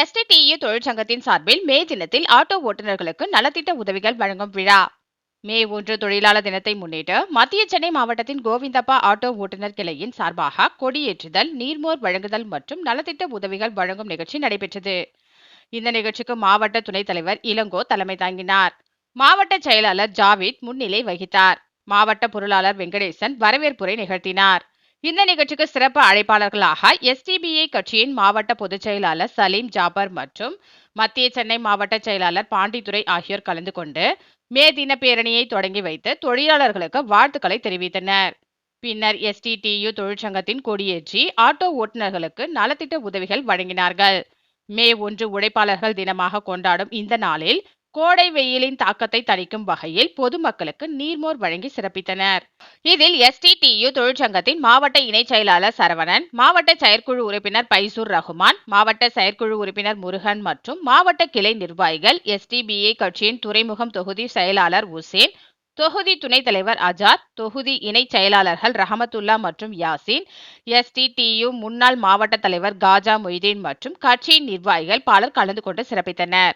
எஸ்டிடிஇ தொழிற்சங்கத்தின் சார்பில் மே தினத்தில் ஆட்டோ ஓட்டுநர்களுக்கு நலத்திட்ட உதவிகள் வழங்கும் விழா. மே ஒன்று தொழிலாளர் தினத்தை முன்னிட்டு மத்திய சென்னை மாவட்டத்தின் கோவிந்தப்பா ஆட்டோ ஓட்டுநர் கிளையின் சார்பாக கொடியேற்றுதல் நீர்மோர் வழங்குதல் மற்றும் நலத்திட்ட உதவிகள் வழங்கும் நிகழ்ச்சி நடைபெற்றது. இந்த நிகழ்ச்சிக்கு மாவட்ட துணைத் தலைவர் இளங்கோ தலைமை தாங்கினார். மாவட்ட செயலாளர் ஜாவித் முன்னிலை வகித்தார். மாவட்ட பொருளாளர் வெங்கடேசன் வரவேற்புரை நிகழ்த்தினார். இந்த நிகழ்ச்சிக்கு சிறப்பு அழைப்பாளர்களாக எஸ்டிபிஐ கட்சியின் மாவட்ட பொதுச் செயலாளர் சலீம் ஜாபர் மற்றும் மத்திய சென்னை மாவட்ட செயலாளர் பாண்டித்துறை ஆகியோர் கலந்து கொண்டு மே தின பேரணியை தொடங்கி வைத்து தொழிலாளர்களுக்கு வாழ்த்துக்களை தெரிவித்தனர். பின்னர் எஸ்டிடியு தொழிற்சங்கத்தின் கொடியேற்றி ஆட்டோ ஓட்டுநர்களுக்கு நலத்திட்ட உதவிகள் வழங்கினார்கள். மே ஒன்று உழைப்பாளர்கள் தினமாக கொண்டாடும் இந்த நாளில் கோடை வெயிலின் தாக்கத்தை தணிக்கும் வகையில் பொதுமக்களுக்கு நீர்மோர் வழங்கி சிறப்பித்தனர். இதில் எஸ்டிடியு தொழிற்சங்கத்தின் மாவட்ட இணைச் செயலாளர் சரவணன் மாவட்ட செயற்குழு உறுப்பினர் பைசூர் ரகுமான் மாவட்ட செயற்குழு உறுப்பினர் முருகன் மற்றும் மாவட்ட கிளை நிர்வாகிகள் எஸ்டிபிஐ கட்சியின் துறைமுகம் தொகுதி செயலாளர் உசேன் தொகுதி துணைத் தலைவர் அஜாத் தொகுதி இணைச் செயலாளர்கள் ரஹமத்துல்லா மற்றும் யாசின் எஸ்டிடியு முன்னாள் மாவட்ட தலைவர் காஜா மொய்தீன் மற்றும் கட்சியின் நிர்வாகிகள் பலர் கலந்து கொண்டு சிறப்பித்தனர்.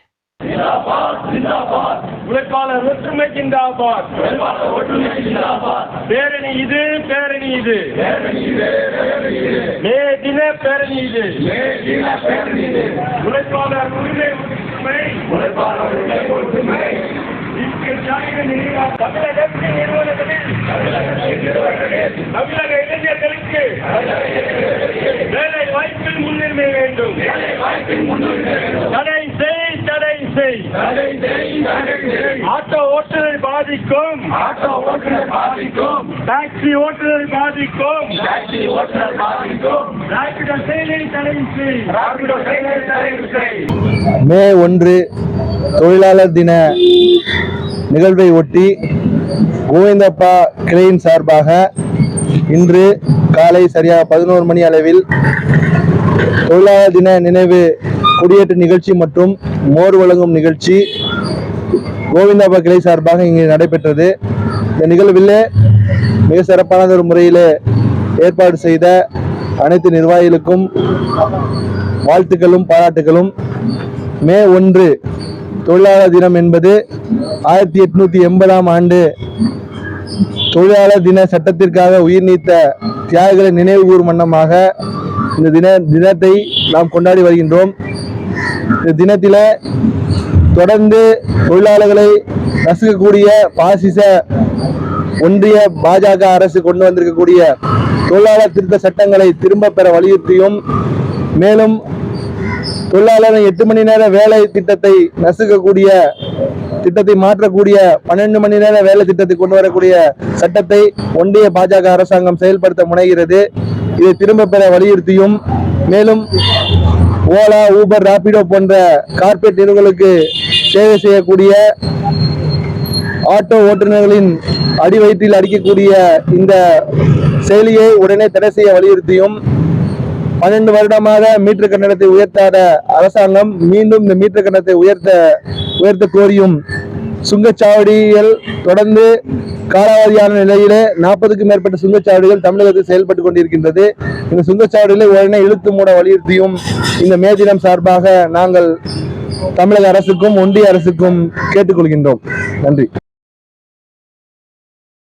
உழைப்பாளர் ஒற்றுமை ஜிந்தாபாத் பேரணி இது பேரணி இது மே தின பேரணி இது உழைப்பாளர் உரிமை ஒற்றுமை இங்கு ஜாதிக நிறுவனம் தமிழகத்தின் நிறுவனங்களில் தமிழக இளைஞர்களுக்கு வேலை வாய்ப்பில் முன்னுரிமை வேண்டும் தடை செய் தடை செய் ஆட்டோ ஓட்டுநரை பாதிக்கும். ஆட்டோ ஓட்டுநர் பாதிக்கும். டாக்ஸி ஓட்டுநரை பாதிக்கும். டாக்ஸி ஓட்டுநர் பாதிக்கும். ராபிடோ செயலை தடை செய். ராபிடோ செயலை தடை செய். மே ஒன்று தொழிலாளர் தின நிகழ்வை ஒட்டி கோவிந்தப்பா கிளையின் சார்பாக இன்று காலை சரியாக பதினோரு மணி அளவில் தொழிலாளர் தின நினைவு குடியேற்ற நிகழ்ச்சி மற்றும் மோர் வழங்கும் நிகழ்ச்சி கோவிந்தாபா கிளை சார்பாக இங்கு நடைபெற்றது. இந்த நிகழ்வில் மிக சிறப்பான ஒரு முறையில் ஏற்பாடு செய்த அனைத்து நிர்வாகிகளுக்கும் வாழ்த்துக்களும் பாராட்டுகளும். மே ஒன்று தொழிலாளர் தினம் என்பது ஆயிரத்தி எட்நூத்தி எண்பதாம் ஆண்டு தொழிலாளர் தின சட்டத்திற்காக உயிர் நீத்த தியாகிகளை நினைவு கூறும் வண்ணமாக இந்த தின தினத்தை நாம் கொண்டாடி வருகின்றோம். தினத்தில் தொடர்ந்து தொழிலாளர்களை நசுக்கக்கூடிய பாசிச ஒன்றிய பாஜக அரசு கொண்டு வந்திருக்கக்கூடிய தொழிலாளர் திருத்த சட்டங்களை திரும்ப பெற வலியுறுத்தியும் மேலும் தொழிலாளர் எட்டு மணி நேர வேலை திட்டத்தை நசுக்கக்கூடிய திட்டத்தை மாற்றக்கூடிய பன்னெண்டு மணி நேர வேலை திட்டத்தை கொண்டு வரக்கூடிய சட்டத்தை ஒன்றிய பாஜக அரசாங்கம் செயல்படுத்த முனைகிறது. இதை திரும்ப பெற வலியுறுத்தியும் மேலும் ஓலா ஊபர் ராபிடோ போன்ற கார்பரேட் நிறுவனங்களுக்கு சேவை செய்யக்கூடிய ஆட்டோ ஓட்டுநர்களின் அடிவயிற்றில் அடிக்கக்கூடிய இந்த செயலியை உடனே தடை செய்ய வலியுறுத்தியும் பன்னெண்டு வருடமாக மீட்டர் கட்டணத்தை உயர்த்தாத அரசாங்கம் மீண்டும் இந்த மீட்டர் கட்டணத்தை உயர்த்த உயர்த்த கோரியும் சுங்கச்சாவடிகள் தொடர்ந்து காலாவதியான நிலையிலே நாற்பதுக்கும் மேற்பட்ட சுங்கச்சாவடிகள் தமிழகத்தில் செயல்பட்டு கொண்டிருக்கின்றது. இந்த சுங்கச்சாவடிகளை உடனே இழுத்து மூட வலியுறுத்தியும் இந்த மே தினம் சார்பாக நாங்கள் தமிழக அரசுக்கும் ஒன்றிய அரசுக்கும் கேட்டுக்கொள்கின்றோம். நன்றி.